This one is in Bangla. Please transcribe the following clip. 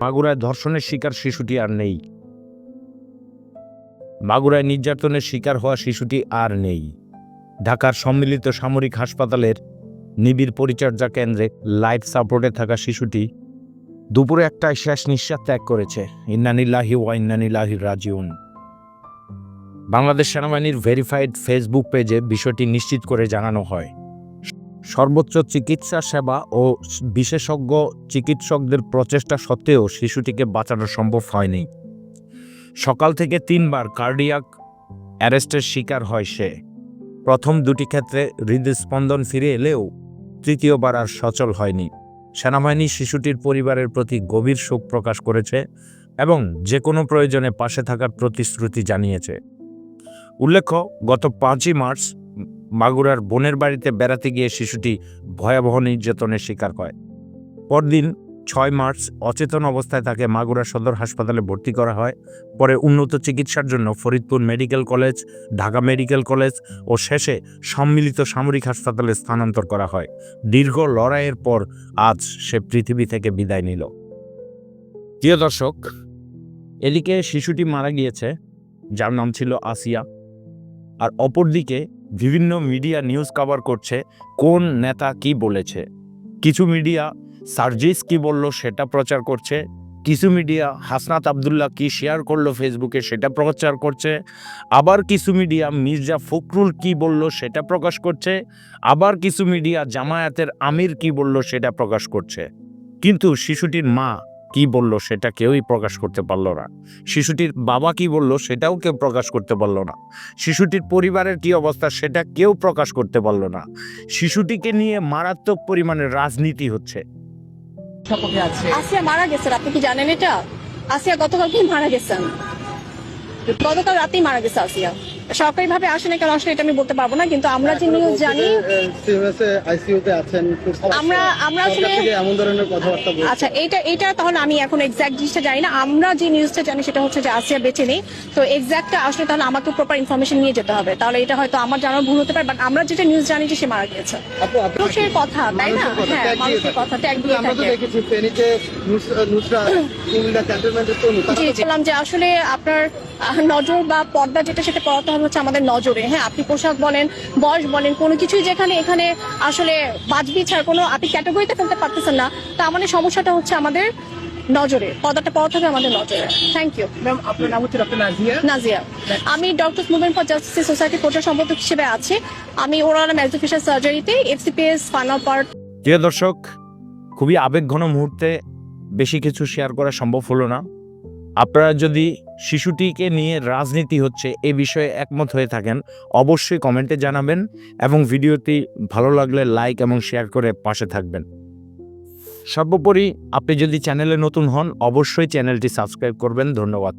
মাগুরায় ধর্ষণের শিকার শিশুটি আর নেই। মাগুরায় নির্যাতনের শিকার হওয়া শিশুটি আর নেই। ঢাকার সম্মিলিত সামরিক হাসপাতালের নিবিড় পরিচর্যা কেন্দ্রে লাইফ সাপোর্টে থাকা শিশুটি দুপুরে একটায় শেষ নিঃশ্বাস ত্যাগ করেছে। ইন্নানিল্লাহি ওয়া ইন্নানিল্লাহি রাজিউন। বাংলাদেশ সেনাবাহিনীর ভেরিফাইড ফেসবুক পেজে বিষয়টি নিশ্চিত করে জানানো হয়। সর্বোচ্চ চিকিৎসা সেবা ও বিশেষজ্ঞ চিকিৎসকদের প্রচেষ্টা সত্ত্বেও শিশুটিকে বাঁচানো সম্ভব হয়নি। সকাল থেকে তিনবার কার্ডিয়াক অ্যারেস্টের শিকার হয় সে। প্রথম দুটি ক্ষেত্রে হৃদস্পন্দন ফিরে এলেও তৃতীয়বার আর সচল হয়নি। সেনাবাহিনী শিশুটির পরিবারের প্রতি গভীর শোক প্রকাশ করেছে এবং যে কোনো প্রয়োজনে পাশে থাকার প্রতিশ্রুতি জানিয়েছে। উল্লেখ্য, গত পাঁচই মার্চ মাগুরার বোনের বাড়িতে বেড়াতে গিয়ে শিশুটি ভয়াবহ নির্যাতনের শিকার হয়। পরদিন ছয় মার্চ অচেতন অবস্থায় তাকে মাগুরা সদর হাসপাতালে ভর্তি করা হয়। পরে উন্নত চিকিৎসার জন্য Faridpur medical college, Dhaka medical college ও শেষে সম্মিলিত সামরিক হাসপাতালে স্থানান্তর করা হয়। দীর্ঘ লড়াইয়ের পর আজ সে পৃথিবী থেকে বিদায় নিল। প্রিয় দর্শক, এদিকে শিশুটি মারা গিয়েছে, যার নাম ছিল আসিয়া। আর অপরদিকে বিভিন্ন মিডিয়া নিউজ কভার করছে কোন নেতা কি বলেছে। কিছু মিডিয়া সার্জিস কি বলল সেটা প্রচার করছে, কিছু মিডিয়া হাসনাত আবদুল্লাহ কি শেয়ার করল ফেসবুকে সেটা প্রচার করছে, আবার কিছু মিডিয়া মির্জা ফখরুল কি বলল সেটা প্রকাশ করছে, আবার কিছু মিডিয়া জামায়াতের আমির কি বলল সেটা প্রকাশ করছে। কিন্তু শিশুটির মা কি বলল সেটা কেউই প্রকাশ করতে পারল না। শিশুটির বাবা কি বলল সেটাও কেউ প্রকাশ করতে পারল না। শিশুটির পরিবারের কি অবস্থা সেটা কেউ প্রকাশ করতে পারল না। শিশুটিকে নিয়ে মারাত্মক পরিমাণে রাজনীতি হচ্ছে। আসিয়া মারা গেছেন আপনি কি জানেন এটা? আসিয়া গতকালকেই মারা গেছেন। গতকাল রাতেই মারা গেছে আসিয়া। সরকারি ভাবে আসে না কেন আসলে এটা আমি বলতে পারব না কিন্তু আমরা যে নিউজ জানি আইসিইউতে আছেন আমরা- আমরা আসলে- এমন ধরনের কথাবার্তা আচ্ছা এটা এটা তাহলে আমি এখন এক্সাক্ট জিনিসটা জানি না। আমরা যে নিউজটা জানি সেটা হচ্ছে যে আসিয়া বেঁচে নেই। তো এক্সাক্টটা আসলে তাহলে আমাকে প্রপার ইনফরমেশন নিয়ে যেতে হবে। তাহলে এটা হয়তো আমার জানার ভুল হতে পারে বাট আমরা যেটা নিউজ জানি যে সে মারা মানুষের কথা তাই না? হ্যাঁ মানুষের। কথা ট্যাগ দিয়ে আমরা তো দেখেছি ফেনীতে নুসরা- কুমিল্লা ক্যান্টনমেন্টের তনু বললাম যে আসলে আপনার নজর বা পর্দা যেটা সেটা পড়াতে হবে হচ্ছে আমাদের নজরে। হ্যাঁ আপনি পোশাক বলেন বয়স বলেন কোনো কিছুই যেখানে এখানে আসলে বাজবি ছাড়া কোনো আপনি ক্যাটাগরিতে ফেলতে পারতেছেন না। তা আমাদের সমস্যাটা হচ্ছে আমাদের নজরে পর্দাটা পড়াতে হবে আমাদের নজরে। থ্যাংক ইউ ম্যাম আপনার নাম হচ্ছে ডক্টর নাজিয়া নাজিয়া আমি doctor movement for justice society প্রচার সম্পাদক হিসেবে আছি। আমি oral maxillofacial সার্জারিতে F C P S final part প্রিয় দর্শক খুবই আবেগঘন মুহূর্তে বেশি কিছু শেয়ার করা সম্ভব হলো না। আপনারা যদি শিশুটিকে নিয়ে রাজনীতি হচ্ছে এ বিষয়ে একমত হয়ে থাকেন, অবশ্যই কমেন্টে জানাবেন এবং ভিডিওটি ভালো লাগলে লাইক এবং শেয়ার করে পাশে থাকবেন। সর্বোপরি আপনি যদি চ্যানেলে নতুন হন, অবশ্যই চ্যানেলটি সাবস্ক্রাইব করবেন। ধন্যবাদ।